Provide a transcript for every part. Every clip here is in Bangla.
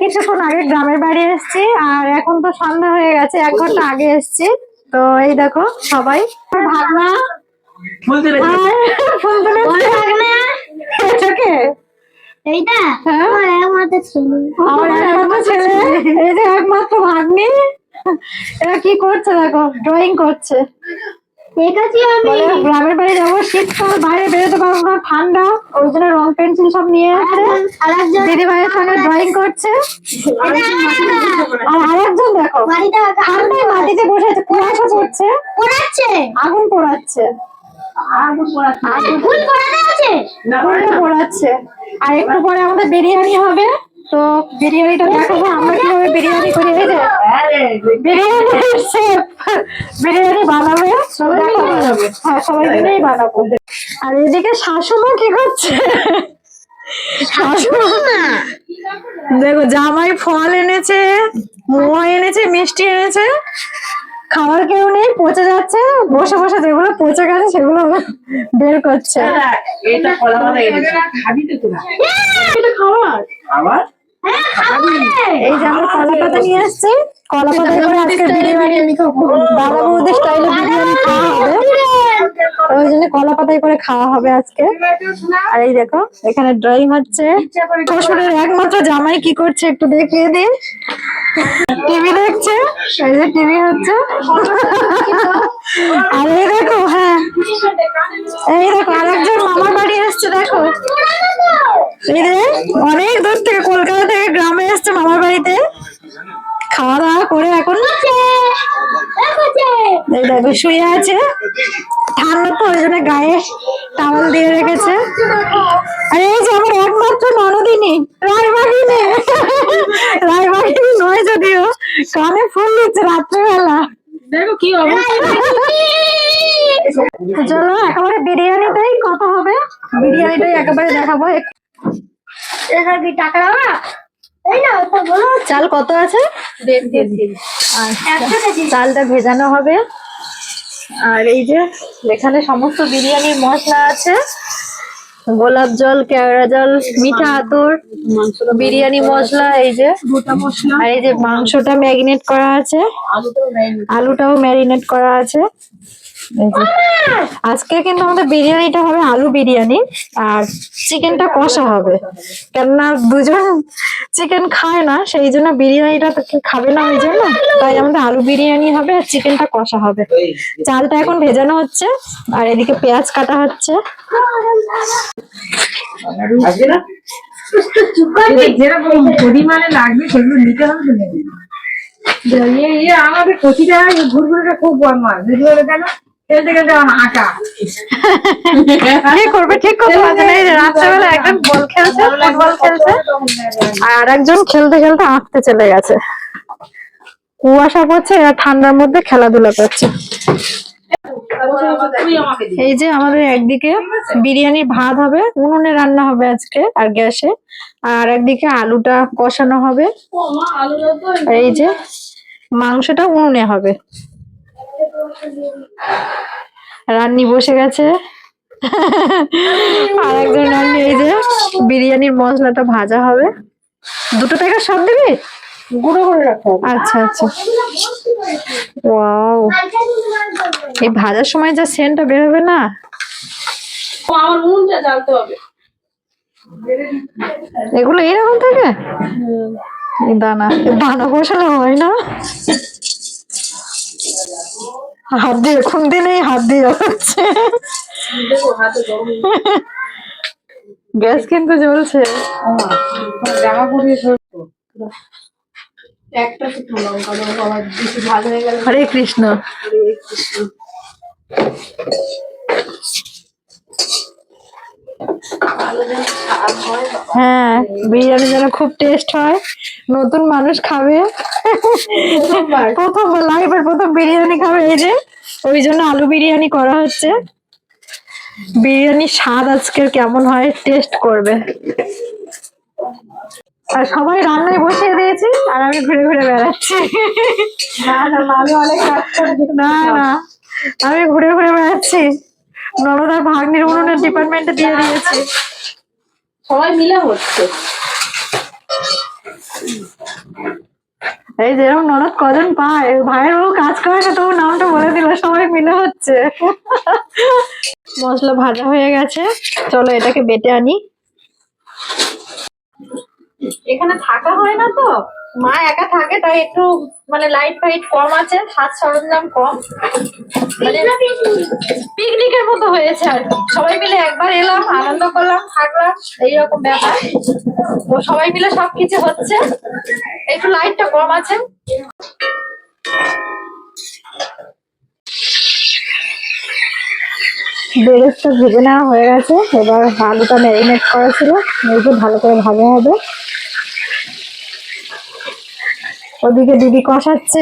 কিছুক্ষণ আগে গ্রামের বাড়ি এসেছি আর এখন তো সন্ধ্যা হয়ে গেছে এক ঘণ্টা আগে এসেছি। তো এই দেখো সবাই। ভাগনা? ফুল এইটা? হ্যাঁ? আমার একমাত্র ছিল। আমার একমাত্র ছেলে। এই যে একমাত্র ভাগ্নি। এরা কি করছে দেখো? ড্রয়িং করছে। গ্রামের বাড়ি যাব শীতকাল বাইরে বেরোতে পারব না ঠান্ডা ওই জন্য রং পেন্সিল সব নিয়ে দিদি ভাইয়ের সঙ্গে ড্রয়িং করছে। আর আরেকজন দেখো ঠান্ডায় মাটিতে বসে আছে কুয়াশা পড়ছে পড়াচ্ছে। আগুন পোড়াচ্ছে। ফুল পড়াতে আছে পোড়াচ্ছে। আর একটু পরে আমাদের বিরিয়ানি হবে। তো বিরিয়ানিটা দেখাবো আমরা কীভাবে বিরিয়ানি করি এই যে বিরিয়ানি বিরিয়ানি বানাবে হ্যাঁ সবাই মিলেই বানাবো। আর এদিকে শাশুমা কি করছে? শাশুমা? দেখো জামাই ফল এনেছে মোয়া এনেছে মিষ্টি এনেছে খাবার কেউ নেই পচে যাচ্ছে বসে বসে যেগুলো পচে গেছে সেগুলো বের করছে। এটা এটা খাবার? এই যে আমরা কলা পাতা নিয়ে এসেছি কলা পাতা করে আজকে বিরিয়ানি বাবা বৌদি স্টাইলে বিরিয়ানি খাওয়া হবে। ওই জন্য কলা পাতায় করে খাওয়া হবে আজকে। আর এই দেখো এখানে ড্রয়িং হচ্ছে। শ্বশুরের একমাত্র জামাই কি করছে একটু দেখিয়ে দিন টিভি দেখছে এই যে টিভি হচ্ছে। আর এই দেখো হ্যাঁ। এই দেখো আরেকজন মামার বাড়ি এসছে দেখো। অনেক দেখো শুয়ে আছে। ঠান্ডা তো ওই জন্য গায়ে টাওয়াল দিয়ে রেখেছে। আর এই যে আমার একমাত্র ননদিনী রায়বাগিনী। রায়বাগিনী নয় যদিও কানে ফুল দিচ্ছে রাত্রেবেলা। দেখো কি অবস্থা। চলো একেবারে বিরিয়ানিটাই কথা হবে। বিরিয়ানিটাই একেবারে দেখাবো। কি টাকা দাও চাল কত আছে? চালটা ভেজানো হবে। আর এই যে, এখানে সমস্ত বিরিয়ানির মশলা আছে। গোলাপ জল, কেওড়া জল, মিঠা আতর, বিরিয়ানি মশলা, এই যে। আর এই যে মাংসটা ম্যারিনেট করা আছে। আলুটাও ম্যারিনেট করা আছে। আজকে কিন্তু আমাদের বিরিয়ানিটা হবে আলু বিরিয়ানি আর চিকেনটা কষা হবে। কেননা দুজন চিকেন খায় না সেই জন্য বিরিয়ানিটা তো খাবে না ওই জন্য। তাই আমাদের আলু বিরিয়ানি হবে আর চিকেনটা কষা হবে। চালটা এখন ভেজানো হচ্ছে আর এদিকে পেঁয়াজ কাটা হচ্ছে। আসবে না? যেরকম পরিমাণে লাগবে সেগুলো নিতে হবে তো নেবে। আমাদের কচিটা ঘুরঘুরিটা খুব বদমাস বুঝতে কেন? করবে? ঠিক করতে পারছে না? রাত্রেবেলা একজন বল খেলছে ফুটবল খেলছে আর একজন খেলতে খেলতে আঁকতে চলে গেছে। কুয়াশা পড়ছে আর ঠান্ডার মধ্যে খেলাধুলা করছে। এই যে আমাদের একদিকে বিরিয়ানি ভাত হবে উনুনে রান্না হবে আজকে আর গ্যাসে আর একদিকে আলুটা কষানো হবে। এই যে মাংসটা উনুনে হবে। রান্নি বসে গেছে। আর একজন রান্নি এই যে বিরিয়ানির মশলাটা ভাজা হবে। দুটো প্যাকেট সব দিবি? গুঁড়ো করে রাখো। আচ্ছা আচ্ছা। ওয়াও। এই ভাজার সময় যা সেন্টটা বেরোবে না? আমার উনুনটা জ্বালতে হবে। এগুলো এরকম থাকে? দানা দানা বসালে হয় না? হাত দিয়ে খুন দিনেই হাত দিয়ে যাচ্ছে গ্যাস কিন্তু জ্বলছে। হয়ে গেল হরে কৃষ্ণ। হ্যাঁ বিরিয়ানি যেন খুব টেস্ট হয়। নতুন মানুষ খাবে। প্রথম লাইফের প্রথম বিরিয়ানি খাবে এই যে। ওই জন্য আলু বিরিয়ানি করা হচ্ছে। বিরিয়ানির স্বাদ আজকে কেমন হয় টেস্ট করবে। আর সবাই রান্নায় বসিয়ে দিয়েছি আর আমি ঘুরে ঘুরে বেড়াচ্ছি। না না আমি ঘুরে ঘুরে বেড়াচ্ছি। নরদার ভাগ্নির উনুনের ডিপার্টমেন্টে দিয়ে দিয়েছি। সবাই মিলে হচ্ছে। এই যেরকম ননদ কজন পায় ভাইয়ের বউ কাজ করে না তবু নামটা বলে দিল সবাই মিলে হচ্ছে। মশলা ভাজা হয়ে গেছে। চলো এটাকে বেটে আনি। এখানে থাকা হয় না তো? মা একা থাকে, তাই একটু মানে লাইট ফাইট কম আছে সাজ সরঞ্জাম কম। মানে পিকনিকের মতো হয়েছে আর সবাই মিলে একবার এলাম, আনন্দ করলাম, থাকলাম, এইরকম ব্যাপার। তো সবাই মিলে সবকিছু হচ্ছে। একটু লাইটটা কম আছে। বেরেস্তা ভেজে নেওয়া হয়ে গেছে। এবার আলুটা ম্যারিনেট করা ছিল। ভালো করে ভাজা হবে। ওদিকে দিদি কষাচ্ছে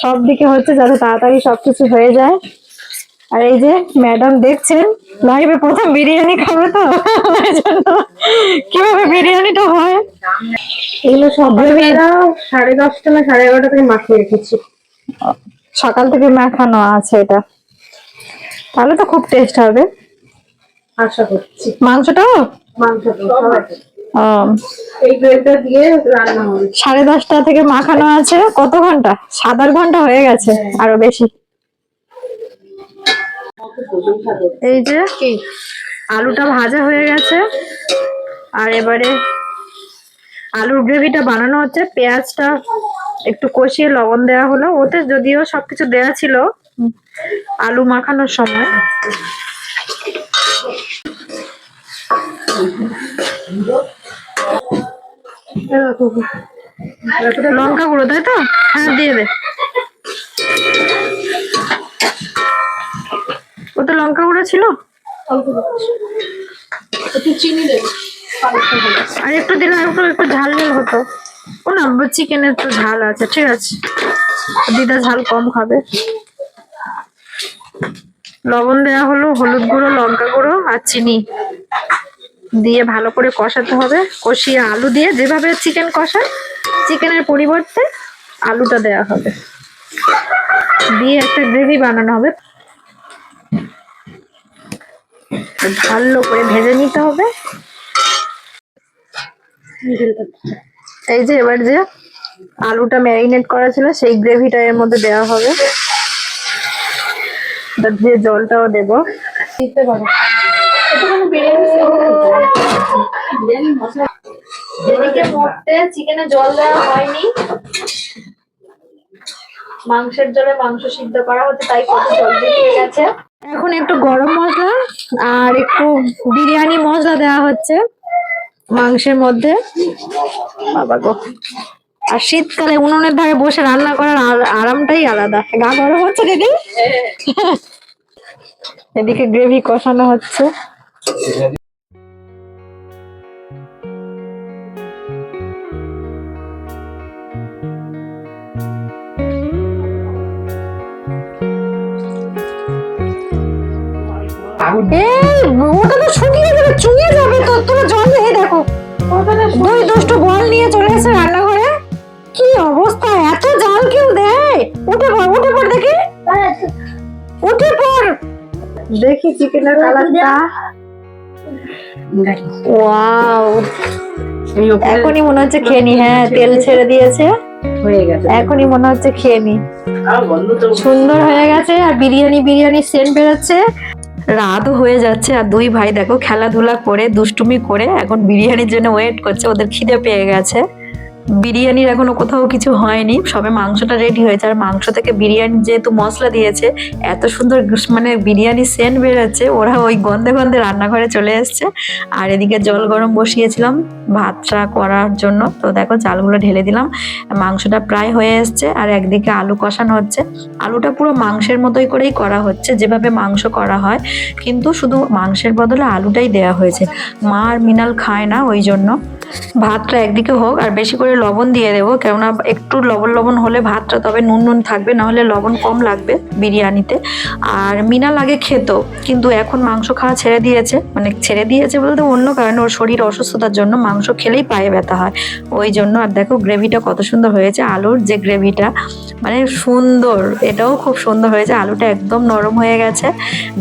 সব দিকে হচ্ছে যাতে তাড়াতাড়ি সবকিছু হয়ে যায়। আর এই যে ম্যাডাম দেখছেন লাইভে প্রথম বিরিয়ানি খাবে তো? কীভাবে বিরিয়ানিটা হয়? এগুলো সব ভেবে সাড়ে দশটা না সাড়ে এগারোটা থেকে মাখিয়ে রেখেছি। সকাল থেকে মাখানো আছে এটা। তাহলে তো খুব টেস্ট হবে। আশা করছি। মাংসটাও? মাংস ও, এই গ্রেভটা দিয়ে সাড়ে দশটা থেকে মাখানো আছে। কত ঘণ্টা? সাত আট ঘণ্টা হয়ে গেছে আরও বেশি। এই যে কি? আলুটা ভাজা হয়ে গেছে। আর এবারে আলুর গ্রেভিটা বানানো হচ্ছে। পেঁয়াজটা একটু কষিয়ে লবণ দেওয়া হলো। ওতে যদিও সবকিছু দেওয়া ছিল আলু মাখানোর সময়। লঙ্কা গুঁড়ো, তাই তো? হ্যাঁ দিয়ে দে। ওতে লঙ্কা গুঁড়ো ছিল? আর একটু দিলে একটু একটু ঝাল ঝাল হতো। ও না চিকেনের তো ঝাল আছে, ঠিক আছে। দিদা ঝাল কম খাবে। লবণ দেওয়া হলো, হলুদ গুঁড়ো, লঙ্কা গুঁড়ো আর চিনি। দিয়ে ভালো করে কষাতে হবে। কষিয়ে আলু দিয়ে যেভাবে চিকেন কষায় চিকেনের পরিবর্তে আলুটা দেওয়া হবে। দিয়ে একটা গ্রেভি বানানো হবে। ভালো করে ভেজে নিতে হবে। এই যে এবার যে আলুটা ম্যারিনেট করা ছিল, সেই গ্রেভিটা এর মধ্যে দেওয়া হবে। দিয়ে জলটাও দেবো। দিতে পারো এটা কোনো বিরিয়ানি বিরিয়ানি মশলা এদিকে মরতে চিকেনে জল দেওয়া হয়নি। মাংসের জলে মাংস সিদ্ধ করা হচ্ছে তাই কত জল বেরিয়ে গেছে। এখন একটু গরম মশলা আর একটু বিরিয়ানি মশলা দেওয়া হচ্ছে মাংসের মধ্যে। বাবা গো। আর শীতকালে উনুনের ধারে বসে রান্না করার আর- আরামটাই আলাদা। গা গরম হচ্ছে দিদি? এদিকে গ্রেভি কষানো হচ্ছে। জল এই দেখো। দুষ্ট বল নিয়ে চলে এসে রান্নাঘরে। কি অবস্থা, এত জল কেউ দেয়? উঠে পড় উঠে পড় দেখি। উঠে পড়। দেখি চিকেনের কালারটা। ওয়াও। এখনই মনে হচ্ছে খেয়ে নি হ্যাঁ তেল ছেড়ে দিয়েছে। হয়ে গেছে। এখনই মনে হচ্ছে খেয়ে নি। সুন্দর হয়ে গেছে আর বিরিয়ানি বিরিয়ানি সেন্ট বেরোচ্ছে। রাতও হয়ে যাচ্ছে আর দুই ভাই দেখো খেলাধুলা করে দুষ্টুমি করে এখন বিরিয়ানির জন্য ওয়েট করছে ওদের খিদে পেয়ে গেছে। বিরিয়ানির এখনও কোথাও কিছু হয়নি, সবে মাংসটা রেডি হয়েছে। আর মাংস থেকে বিরিয়ানি যেহেতু মশলা দিয়েছে, এত সুন্দর মানে বিরিয়ানি সেন্ট বেরোচ্ছে, ওরা ওই গন্ধে গন্ধে রান্নাঘরে চলে এসছে। আর এদিকে জল গরম বসিয়েছিলাম ভাতটা করার জন্য। তো দেখো চালগুলো ঢেলে দিলাম। মাংসটা প্রায় হয়ে এসছে আর একদিকে আলু কষানো হচ্ছে। আলুটা পুরো মাংসের মতোই করেই করা হচ্ছে, যেভাবে মাংস করা হয়। কিন্তু শুধু মাংসের বদলে আলুটাই দেয়া হয়েছে। মা আর মিনাল খায় না ওই জন্য। ভাতটা একদিকে হোক আর বেশি করে লবণ দিয়ে দেবো, কেননা একটু লবণ লবণ হলে ভাতটা তবে নুন নুন থাকবে না হলে লবণ কম লাগবে বিরিয়ানিতে। আর মিনা আগে খেত, কিন্তু এখন মাংস খাওয়া ছেড়ে দিয়েছে মানে ছেড়ে দিয়েছে বলতে অন্য কারণে, ওর শরীর অসুস্থতার জন্য মাংস খেলেই পায়ে ব্যথা হয়। ওই জন্য আর দেখো গ্রেভিটা কত সুন্দর হয়েছে, আলুর যে গ্রেভিটা মানে সুন্দর, এটাও খুব সুন্দর হয়েছে, আলুটা একদম নরম হয়ে গেছে,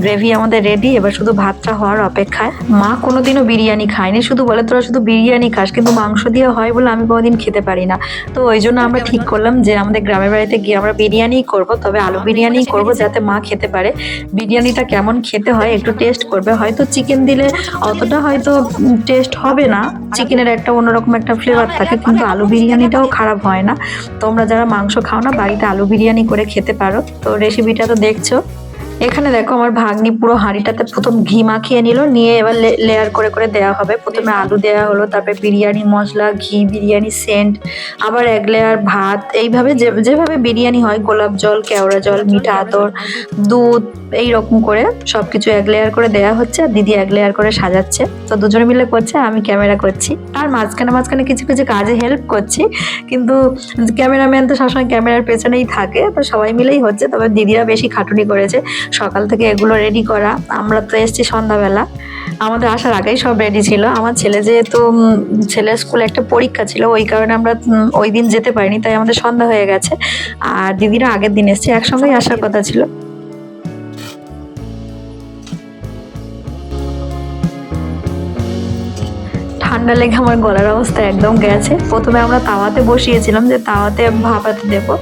গ্রেভি আমাদের রেডি এবার শুধু ভাতটা হওয়ার অপেক্ষায়। মা কোনোদিনও বিরিয়ানি খায়নি, শুধু বলে তোরা শুধু বিরিয়ানি খাস, কিন্তু মাংস দিয়ে হয় বলে আমি কোনোদিন খেতে পারি না। তো ওই জন্য আমরা ঠিক করলাম যে আমাদের গ্রামের বাড়িতে গিয়ে আমরা বিরিয়ানি করব, তবে আলু বিরিয়ানি করব যাতে মা খেতে পারে। বিরিয়ানিটা কেমন খেতে হয় একটু টেস্ট করবে। হয়তো চিকেন দিলে অতটা হয়তো টেস্ট হবে না। চিকেনের একটা অন্যরকম একটা ফ্লেভার থাকে, কিন্তু আলু বিরিয়ানিটাও খারাপ হয় না। তোমরা যারা মাংস খাও না, বাড়িতে আলু বিরিয়ানি করে খেতে পারো। তো রেসিপিটা তো দেখছ। এখানে দেখো আমার ভাগ্নি পুরো হাঁড়িটাতে প্রথম ঘি মাখিয়ে নিল, নিয়ে এবার লেয়ার করে করে দেওয়া হবে। প্রথমে আলু দেওয়া হলো, তারপরে বিরিয়ানি মশলা, ঘি, বিরিয়ানি সেন্ট আবার এক লেয়ার ভাত। এইভাবে যেভাবে বিরিয়ানি হয়, গোলাপ জল, কেওড়া জল, মিঠা আতর, দুধ এই রকম করে সব কিছু এক লেয়ার করে দেওয়া হচ্ছে আর দিদি এক লেয়ার করে সাজাচ্ছে। তো দুজনে মিলে করছে, আমি ক্যামেরা করছি। আর মাঝখানে মাঝখানে কিছু কিছু কাজে হেল্প করছি, কিন্তু ক্যামেরাম্যান তো সবসময় ক্যামেরার পেছনেই থাকে, তো সবাই মিলেই হচ্ছে, তবে দিদিরা বেশি খাটুনি করেছে। সকাল থেকে এগুলো রেডি করা। আমরা তো এসেছি সন্ধ্যাবেলা। আমাদের আসার আগেই সব রেডি ছিল। আমার ছেলে যেহেতু ছেলের স্কুলে একটা পরীক্ষা ছিল ওই কারণে আমরা ওই দিন যেতে পারিনি তাই আমাদের সন্ধ্যা হয়ে গেছে। আর দিদিরা আগের দিন এসছে একসঙ্গেই আসার কথা ছিল। ঠান্ডা লেগে আমার গলার অবস্থা একদম গেছে। প্রথমে আমরা তাওয়াতে বসিয়েছিলাম যে তাওয়াতে ভাপাতে দেবো।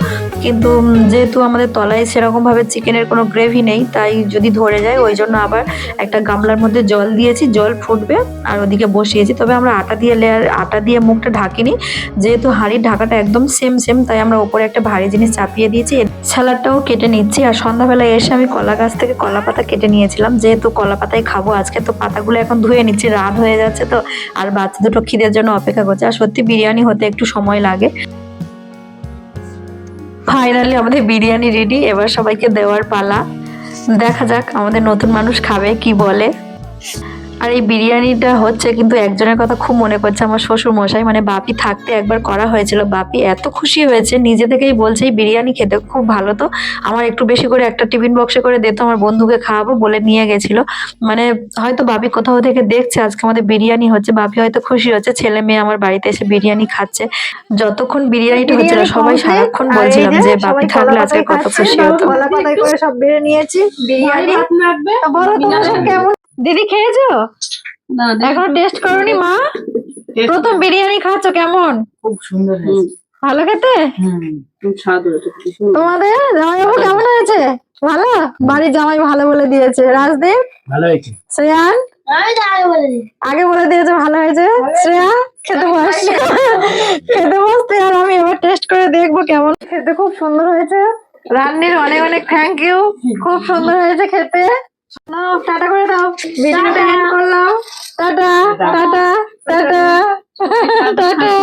কিন্তু যেহেতু আমাদের তলায় সেরকম ভাবে চিকেনের কোনো গ্রেভি নেই, তাই যদি ধরে যায়, ওই জন্য আবার একটা গামলার মধ্যে জল দিয়েছি, জল ফুটবে, আর ওদিকে বসিয়েছি। তবে আমরা আটা দিয়ে লেয়ার আটা দিয়ে মুখটা ঢাকিনি, যেহেতু হাঁড়ির ঢাকাটা একদম সেম সেম তাই আমরা ওপরে একটা ভারী জিনিস চাপিয়ে দিয়েছি। স্যালাডটাও কেটে নিচ্ছি, আর সন্ধ্যাবেলায় এসে আমি কলা গাছ থেকে কলা পাতা কেটে নিয়েছিলাম। যেহেতু কলা পাতায় খাব আজকে, তো পাতাগুলো এখন ধুয়ে নিচ্ছি, রাত হয়ে যাচ্ছে তো, আর বাচ্চা দুটো খিদের জন্য অপেক্ষা করছে। আর সত্যি বিরিয়ানি হতে একটু সময় লাগে। ফাইনালি আমাদের বিরিয়ানি রেডি এবার সবাইকে দেওয়ার পালা। দেখা যাক আমাদের নতুন মানুষ খাবে, কি বলে। আর এই বিরিয়ানিটা হচ্ছে কিন্তু একজনের কথা খুব মনে করছে আমার শ্বশুর মশাই মানে বাপি থাকতে একবার করা হয়েছিল। বাপি এত খুশি হয়েছে নিজে থেকেই বলছে এই বিরিয়ানি খেতে খুব ভালো তো। আমার একটু বেশি করে একটা টিফিন বক্সে করে দিত আমার বন্ধুকে খাওয়াবো বলে নিয়ে গেছিল। মানে হয়তো বাপি কোথাও থেকে দেখছে আজকে আমাদের বিরিয়ানি হচ্ছে। বাপি হয়তো খুশি হচ্ছে ছেলে মেয়ে আমার বাড়িতে এসে বিরিয়ানি খাচ্ছে। যতক্ষণ বিরিয়ানিটা হচ্ছিল সবাই সারাক্ষণ বলছিলাম যে বাপি থাকলে আজকে কত খুশি হতো। সব বেড়ে নিয়েছি। বিরিয়ানি কেমন দিদি খেয়েছো? না এখন টেস্ট করনি মা? প্রথম বিরিয়ানি খাচ্ছ কেমন? খুব সুন্দর ভালো খেতে? তোমাদের জামাইবাবু কেমন হয়েছে? ভালো? বাড়ির জামাই ভালো বলে দিয়েছে। রাজদীপ? ভালো হয়েছে। শ্রেয়ান আগে বলে দিই। আগে বলে দিয়েছে ভালো হয়েছে। শ্রেয়া? খেতে বস। খেতে বসতে আর আমি এবার টেস্ট করে দেখব কেমন। খেতে খুব সুন্দর হয়েছে। রান্নির অনেক অনেক থ্যাংক ইউ খুব সুন্দর হয়েছে খেতে। টাটা করে দাও। ভিডিওটা এন্ড করলাম। টাটা। টাটা। টাটা। টাটা।